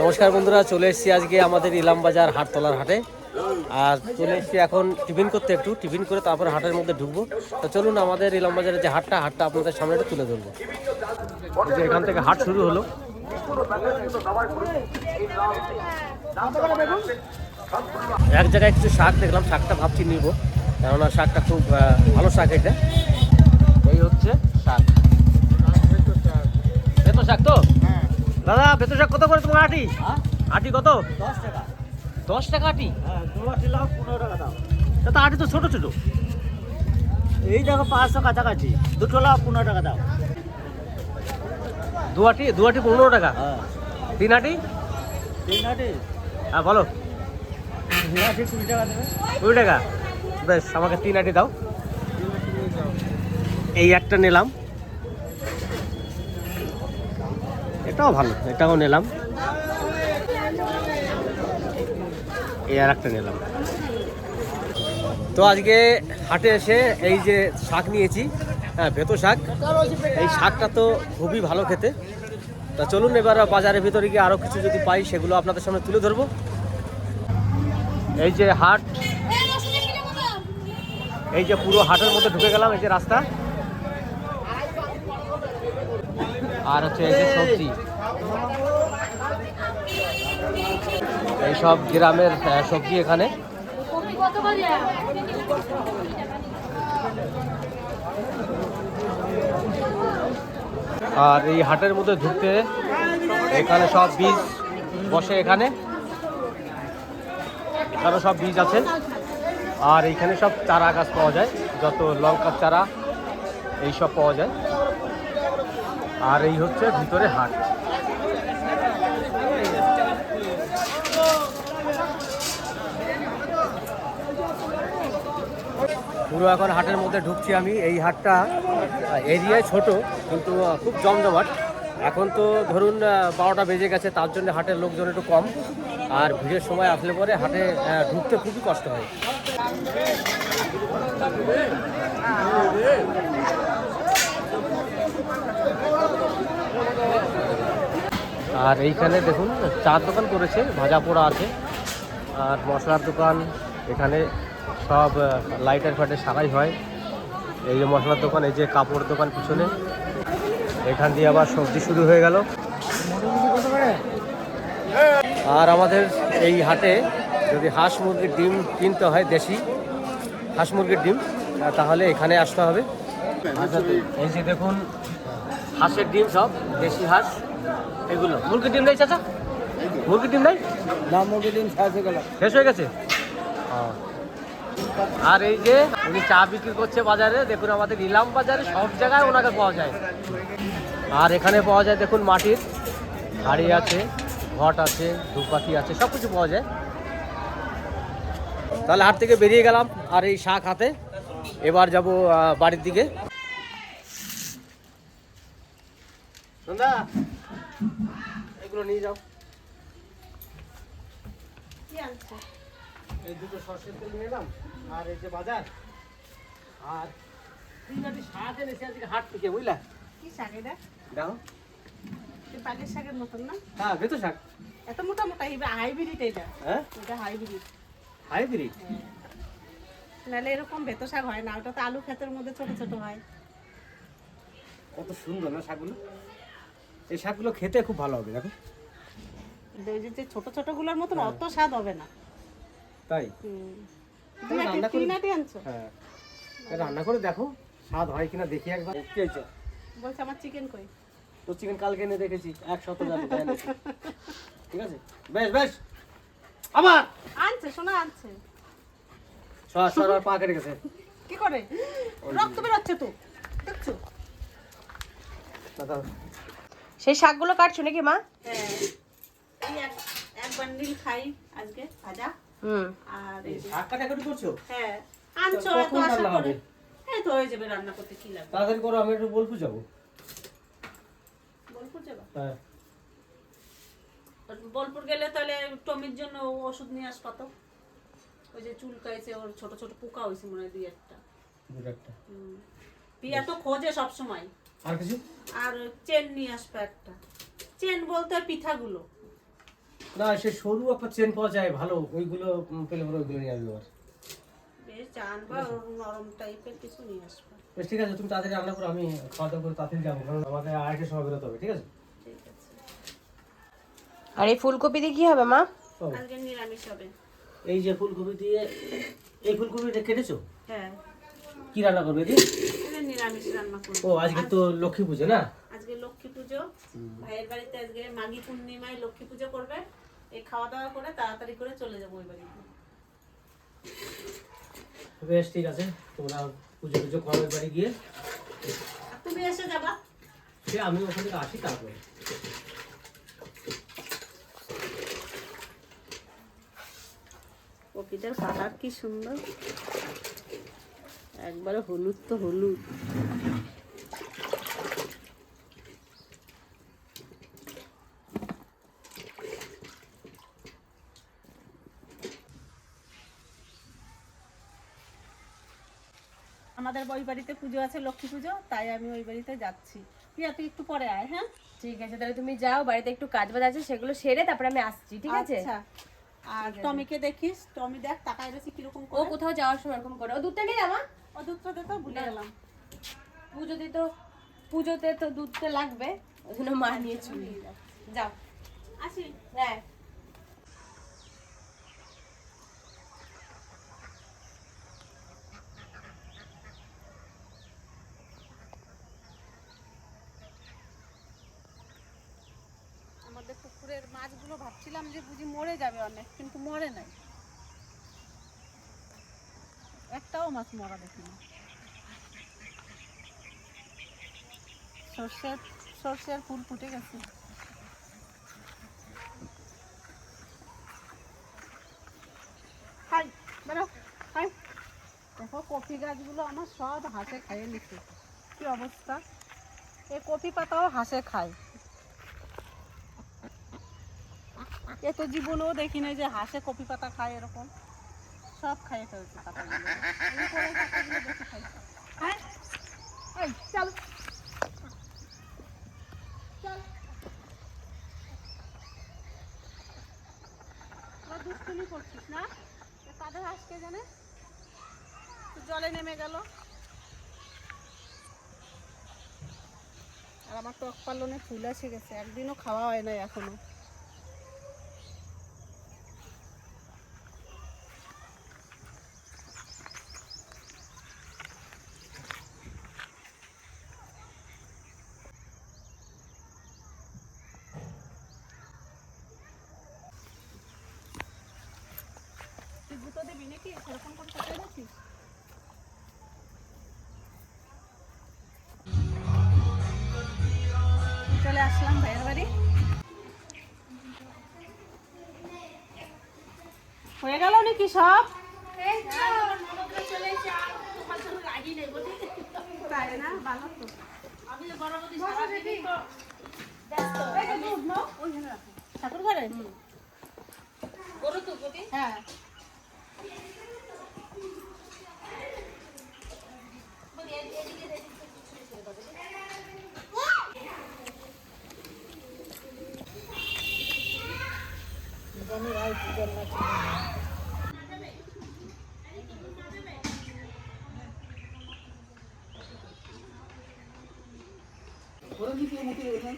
নমস্কার বন্ধুরা, চলে এসেছি আজকে আমাদের ইলাম বাজার হাটতলার হাটে। আর চলে এসেছি এখন টিফিন করতে একটু, টিফিন করে তারপরে হাটের মধ্যে ঢুকবো। তো চলুন আমাদের ইলাম বাজারের যে হাটটা হাটটা আপনাদের সামনে তুলে ধরবো। এখান থেকে হাট শুরু হলো। এক জায়গায় কিছু শাক দেখলাম, শাকটা ভাবছি নিব। কেননা শাকটা খুব ভালো শাক এটা। এই হচ্ছে শাক। বেতো শাক তো? দাদা শাক কত করে তোমার আটি? আটি কত? দশ টাকা। দশ টাকা আটি? হ্যাঁ পনেরো টাকা দাও। দাদা আটি তো ছোট ছোট। এই দেখো পাঁচশো কাছাকাছি। দুটো লাভ পনেরো টাকা দাও। দু আটি দু আটি পনেরো টাকা? হ্যাঁ। তিন আটি? তিন আটি? হ্যাঁ বলো। কুড়ি টাকা দেবে। কুড়ি টাকা? বেশ আমাকে তিন আটি দাও। এই একটা নিলাম। এটাও ভালো, এটাও নিলাম। এই আর একটা নিলাম। তো আজকে হাটে এসে এই যে শাক নিয়েছি হ্যাঁ ভেতো শাক। এই শাকটা তো খুবই ভালো খেতে। তা চলুন এবার বাজারের ভিতরে গিয়ে আরও কিছু যদি পাই, সেগুলো আপনাদের সামনে তুলে ধরবো। এই যে হাট, এই যে পুরো হাটের মধ্যে ঢুকে গেলাম, এই যে রাস্তা। আর হচ্ছে এই যে সবজি। এই সব গ্রামের সবজি এখানে। আর এই হাটের মধ্যে ঢুকতে এখানে সব বীজ বসে এখানে। এখানে সব বীজ আছে। আর এইখানে সব চারা গাছ পাওয়া যায়। যত লঙ্কার চারা এইসব পাওয়া যায়। আর এই হচ্ছে ভিতরে হাট। পুরো এখন হাটের মধ্যে ঢুকছি আমি। এই হাটটা এরিয়ায় ছোট, কিন্তু খুব জমজমাট। এখন তো ধরুন বারোটা বেজে গেছে, তার জন্য হাটের লোকজন একটু কম। আর ভিড়ের সময় আসলে পরে হাটে ঢুকতে খুবই কষ্ট হয়। আর এইখানে দেখুন, চার দোকান করেছে, ভাজা পোড়া আছে, আর মশলার দোকান, এখানে সব লাইটার ফাইটার সারাই হয়। এই যে মশলার দোকান, এই যে কাপড় দোকান পিছনে। এখান দিয়ে আবার সবজি শুরু হয়ে গেল। আর আমাদের এই হাটে যদি হাঁস মুরগির ডিম কিনতে হয় দেশি, হাঁস মুরগির ডিম তাহলে এখানে আসতে হবে। এই যে দেখুন হাঁসের ডিম সব দেশি হাঁস এগুলো। মুরগির ডিম নেই চাচা? মুরগির ডিম নেই? দাম মুরগি দিন শেষ হয়ে গেল। শেষ হয়ে গেছে? আর এই যে উনি চা বিক্রি করছে বাজারে দেখুন আমাদের ইলাম বাজারে সব জায়গায় ওনাকে পাওয়া যায়। আর এখানে পাওয়া যায় দেখুন মাটির হাড়ি আছে ঘট আছে ধূপকাঠি আছে সব কিছু পাওয়া যায়। তাহলে হাট থেকে বেরিয়ে গেলাম আর এই শাক হাতে। এবার যাব বাড়ির দিকে। সন্ধ্যা এগুলো নিয়ে যাও। এই দুটো সরষের তেল নিলাম আর এই যে বাজার আর তিন আটি শাক এনেছি আজকে হাট থেকে বুঝলা? কি শাক এটা? এই পাটের শাকের মতন না? হ্যাঁ বেতো শাক। এত মোটা মোটা হাইব্রিড এটা। হ্যাঁ? এটা হাইব্রিড। হাইব্রিড? নাহলে এরকম বেতো শাক হয় না ওটা তো আলু ক্ষেতের মধ্যে ছোট ছোট হয়। কত সুন্দর না শাকগুলো। এই শাকগুলো খেতে খুব ভালো হবে দেখো। কিন্তু ওই যে ছোট ছোটগুলোর মতন অত স্বাদ হবে না। তাই? আটি- রান্না করে- আটি আনছো? হ্যাঁ। রান্না করে দেখো স্বাদ হয় কিনা দেখি একবার। কি হয়েছে বলছে আমার চিকেন কই? তো চিকেন কালকে এনে দেখেছি এক সপ্তাহ যাবে ঠিক আছে? বেশ বেশ। আবার! আনছে শোনা আনছে। সর সর আর পা কেটে গেছে। কি করে? রক্ত বেরোচ্ছে তো। দেখছ? দাদা সেই শাকগুলো কাটছো নাকি মা? হ্যাঁ। এক এক বান্ডিল খাই আজকে ভাজা। হুম। আর এই এই শাক কাটাকাটি করছ? হ্যাঁ। আনছো এত আশা করে। এই তো হয়ে যাবে রান্না করতে কি লাগবে? তাড়াতাড়ি করো আমি একটু বোলপুর যাব বোলপুর যাবা হ্যাঁ। বোলপুর গেলে তাহলে টমির জন্য ওষুধ নিয়ে আসবা তো। ওই যে চুলকাইছে ওর ছোট ছোট পোকা হয়েছে মনে হয় দুই একটা। একটা। পিয়া তো খোঁজে সব সময় আর কিছু? আর চেন নিয়ে আসবে একটা। চেন বলতে পিঠাগুলো। না সে সরু একটা চেন পাওয়া যায় ভালো। ওইগুলো পেলে পরে ওইগুলো নিয়ে আসবে আর বেশ জানবা ওর নরম টাইপের কিছু নিয়ে আসবা। বেশ ঠিক আছে তুমি তাড়াতাড়ি রান্না করো আমি খাওয়া দাওয়া করে তাড়াতাড়ি যাব কারণ আমাদের আড়াইটার সময় বেরোতে হবে ঠিক আছে? ঠিক আছে। আর এই ফুলকপি দিয়ে কি হবে মা। আজকে নিরামিষ হবে। এই যে ফুলকপি দিয়ে এই ফুলকপিটা কেটেছো? হ্যাঁ। কি রান্না করবে দি এটা নিরামিষ রান্না করব। ও আজকে তো লক্ষ্মী পুজো না? আজকে লক্ষ্মী পুজো। ভাইয়ের বাড়িতে আজকে মাঘী পূর্ণিমায় লক্ষ্মী পুজো করবে। এই খাওয়া দাওয়া করে তাড়াতাড়ি করে চলে যাব ওই বাড়িতে। বেশ ঠিক আছে। তোমরা পুজো পুজো করো ওই বাড়ি গিয়ে। তুমি এসে যাবা। সে আমি ওখান থেকে আসি তারপরে। কপিটার কালার কি সুন্দর। একবারে হলুদ তো হলুদ। আমাদের ওই বাড়িতে পুজো আছে লক্ষ্মী পুজো তাই আমি ওই বাড়িতে যাচ্ছি। প্রিয়া তুই একটু পরে আয় হ্যাঁ? ঠিক আছে তাহলে তুমি যাও বাড়িতে একটু কাজ বাজ আছে সেগুলো সেরে তারপরে আমি আসছি ঠিক আছে? আচ্ছা। আর টমিকে দেখিস টমি দেখ তাকায় রয়েছে কীরকম ও কোথাও যাওয়ার সময় এরকম করে। ও দুধটা নিয়ে যাবা ও দুধটা দে তো ভুলে গেলাম। পুজোতে তো পুজোতে তো দুধটা লাগবে ওই জন্য মা নিয়ে চলে যাও। আসি। হ্যাঁ। আমাদের পুকুরের মাছগুলো ভাবছিলাম যে বুঝি মরে যাবে অনেক কিন্তু মরে নাই। একটাও মাছ মরা দেখিনি সর্ষের সর্ষের ফুল ফুটে গেছে। দেখো কফি গাছগুলো আমার সব হাঁসে খাইয়ে নিচ্ছে। কি অবস্থা? এই কফি পাতাও হাঁসে খায়। এ তো জীবনেও দেখি নাই যে হাঁসে কপি পাতা খায় এরকম। সব খাইয়ে ফেলছে হ্যাঁ? চল। না? জানে? জলে নেমে গেল। আর আমার টক পালনে ফুল এসে গেছে, একদিনও খাওয়া হয় নাই এখনও। নাকি? সেরকম করে কোথায় চলে আসলাম ভাইয়ের বাড়ি। হয়ে গেল নাকি সব? তাই না? ভালো তো। ঠাকুর ঘরে? হ্যাঁ। জানি ভাই কি জন্য ওরা কি মুখে ওঠেন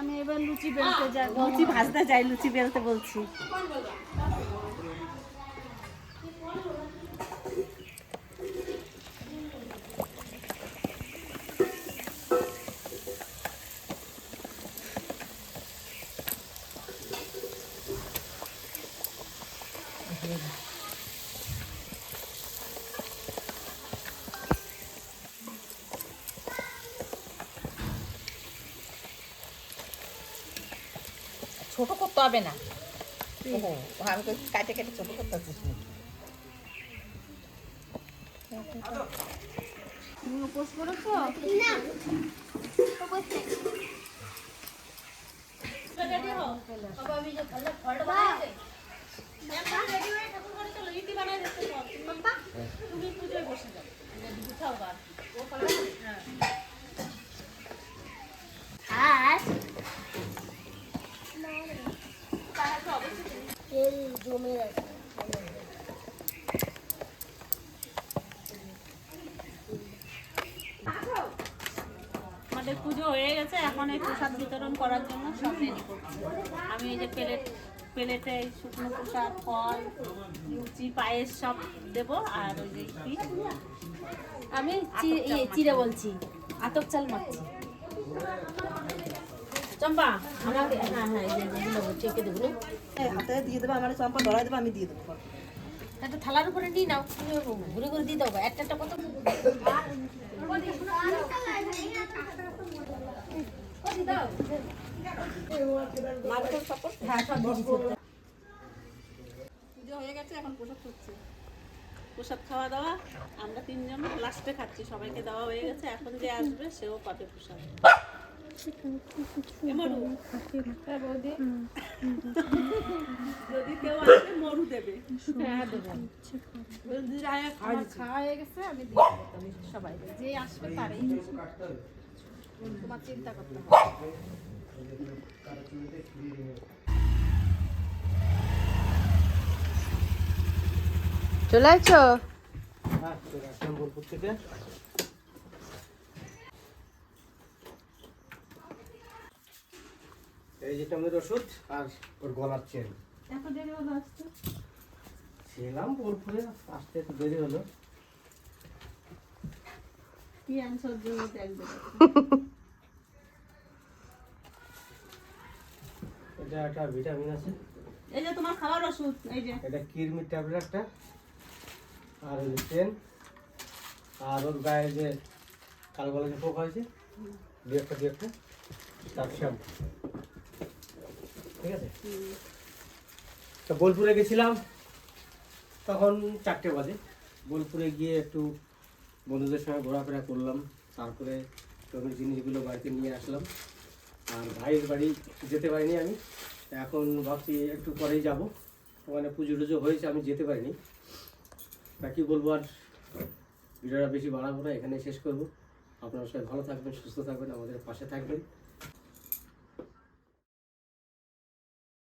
আমি এবার লুচি বেলতে যাই লুচি ভাজতে যাই লুচি বেলতে বলছি। ছোট করতে হবে না। ওহো আমি তো কাটে কেটে ছোট করতে হচ্ছে তুমি উপোস করেছ? তুমি পুজোয় বসে যাও গুছাও বার ও পালা হ্যাঁ আর জমে গেছে আমাদের পুজো হয়ে গেছে এখন এই প্রসাদ বিতরণ করার জন্য সব রেডি করছি। আমি এই যে প্লেট প্লেটে এই শুকনো প্রসাদ ফল লুচি পায়েস সব দেবো আর ওই যে আমি চি- ইয়ে, চিড়ে বলছি আতক চাল মাখছি। চম্পা আমাকে হ্যাঁ হ্যাঁ এই যে এগুলো দেবো? হাতে দিয়ে দেবো আমার চম্পা ধরাই দেবো আমি দিয়ে দেবো। একটা থালার উপরে নিয়ে নাও ঘুরে ঘুরে দিয়ে দেবো একটা একটা কত? পুজো হয়ে গেছে, এখন প্রসাদ হচ্ছে প্রসাদ খাওয়া দাওয়া, আমরা তিনজন লাস্টে খাচ্ছি, সবাইকে দেওয়া হয়ে গেছে এখন যে আসবে, সেও পাবে প্রসাদ। যদি কেউ আসে মরু দেবে। খাওয়া হয়ে গেছে আমি তবে সবাই যে আসবে তারই। তোমার চিন্তা করতে চলে আসছো হ্যাঁ বোলপুর থেকে। এই যেটা আমাদের ওষুধ আর ওর গলার চেন। এত দেরি হলো আসতে ছিলাম বোলপুরে আসতে একটু দেরি হলো। কি আনসার জন্য দেখবে এটা একটা ভিটামিন আছে। এই যে তোমার খাওয়ার ওষুধ এই যে। এটা কিরমির ট্যাবলেট একটা। আর ওই চেন। আর ওর গায়ে যে কালো কালো যে পোক হয়েছে দু একটা দু একটা। তার শ্যাম্পু ঠিক আছে? তো বোলপুরে গেছিলাম তখন চারটে বাজে। বোলপুরে গিয়ে একটু বন্ধুদের সঙ্গে ঘোরাফেরা করলাম তারপরে তখন জিনিসগুলো বাড়িতে নিয়ে আসলাম আর ভাইয়ের বাড়ি যেতে পারিনি আমি এখন ভাবছি একটু পরেই যাব। ওখানে পুজো টুজো হয়েছে আমি যেতে পারিনি। তা কি বলব আর ভিডিওটা বেশি বাড়াবো না এখানে শেষ করব। আপনারা সবাই ভালো থাকবেন সুস্থ থাকবেন আমাদের পাশে থাকবেন।